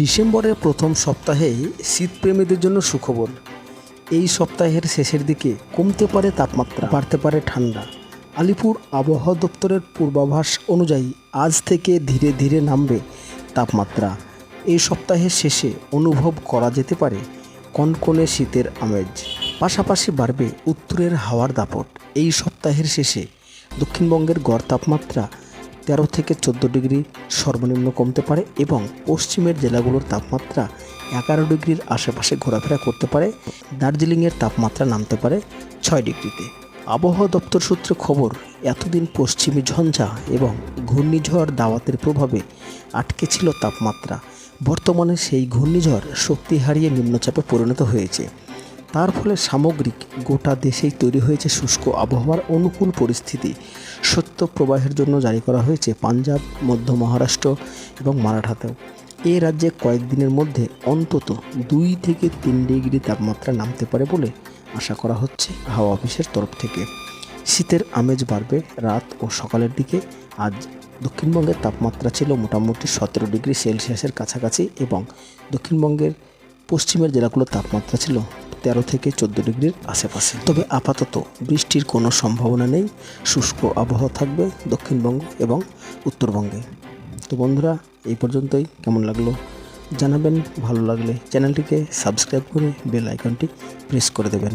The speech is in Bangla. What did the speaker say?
ডিসেম্বরের প্রথম সপ্তাহেই শীতপ্রেমীদের জন্য সুখবর। এই সপ্তাহের শেষের দিকে কমতে পারে তাপমাত্রা, বাড়তে পারে ঠান্ডা। আলিপুর আবহাওয়া দপ্তরের পূর্বাভাস অনুযায়ী আজ থেকে ধীরে ধীরে নামবে তাপমাত্রা। এই সপ্তাহের শেষে অনুভব করা যেতে পারে কনকনে শীতের আমেজ। পাশাপাশি বাড়বে উত্তরের হাওয়ার দাপট। এই সপ্তাহের শেষে দক্ষিণবঙ্গের গড় তাপমাত্রা তেরো থেকে চোদ্দ ডিগ্রি সর্বনিম্ন কমতে পারে এবং পশ্চিমের জেলাগুলোর তাপমাত্রা এগারো ডিগ্রির আশেপাশে ঘোরাফেরা করতে পারে। দার্জিলিংয়ের তাপমাত্রা নামতে পারে ছয় ডিগ্রিতে। আবহাওয়া দপ্তর সূত্রে খবর, এতদিন পশ্চিমী ঝঞ্ঝা এবং ঘূর্ণিঝড় দাওয়াতের প্রভাবে আটকে ছিল তাপমাত্রা। বর্তমানে সেই ঘূর্ণিঝড় শক্তি হারিয়ে নিম্নচাপে পরিণত হয়েছে। তার ফলে সামগ্রিক গোটা দেশেই তৈরি হয়েছে শুষ্ক আবহাওয়ার অনুকূল পরিস্থিতি। সত্য প্রবাহের জন্য জারি করা হয়েছে পাঞ্জাব, মধ্য মহারাষ্ট্র এবং মারাঠাতেও। এ রাজ্যে কয়েকদিনের মধ্যে অন্তত দুই থেকে তিন ডিগ্রি তাপমাত্রা নামতে পারে বলে আশা করা হচ্ছে হাওয়া অফিসের তরফ থেকে। শীতের আমেজ বাড়বে রাত ও সকালের দিকে। আজ দক্ষিণবঙ্গের তাপমাত্রা ছিল মোটামুটি সতেরো ডিগ্রি সেলসিয়াসের কাছাকাছি এবং দক্ষিণবঙ্গের পশ্চিমের জেলাগুলোর তাপমাত্রা ছিল তেরো থেকে চোদ্দ ডিগ্রির আশেপাশে। তবে আপাতত বৃষ্টির কোনো সম্ভাবনা নেই। শুষ্ক আবহাওয়া থাকবে দক্ষিণবঙ্গ এবং উত্তরবঙ্গে। তো বন্ধুরা, এই পর্যন্তই। কেমন লাগল জানাবেন। ভালো লাগলে চ্যানেলটিকে সাবস্ক্রাইব করে বেল আইকনটি প্রেস করে দেবেন।